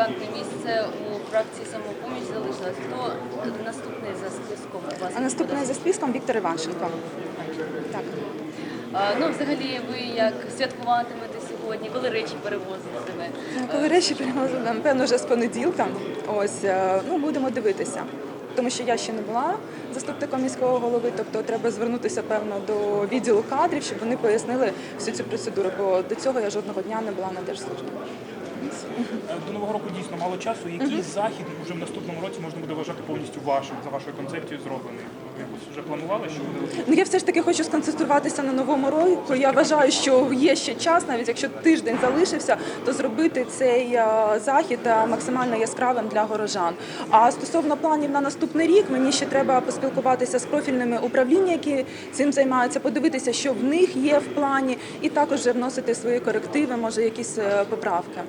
вакантне місце у фракції самопоміч залишилось. Хто наступний за списком? у вас? А наступний за списком Віктор Іванченко. Так. Ну, взагалі, ви як святкуватимете сьогодні, коли речі перевозитиме? Ну, коли е, речі привозили, напевно, вже з понеділка. Ось е, ну будемо дивитися. Тому що я ще не була заступником міського голови, тобто треба звернутися певно до відділу кадрів, щоб вони пояснили всю цю процедуру, бо до цього я жодного дня не була на держслужбі. Е, До нового року дійсно мало часу. Який захід вже в наступному році можна буде вважати повністю вашим за вашою концепцією зроблений? Якось вже планували, що буде? Ну я все ж таки хочу сконцентруватися на новому року. Я вважаю, що є ще час, навіть якщо тиждень залишився, то зробити цей е, захід е, максимально яскравим для горожан. А стосовно планів на наступний рік, мені ще треба поспілкуватися з профільними управління, які цим займаються, подивитися, що в них є в плані, і також вносити свої корективи, може якісь е, поправки.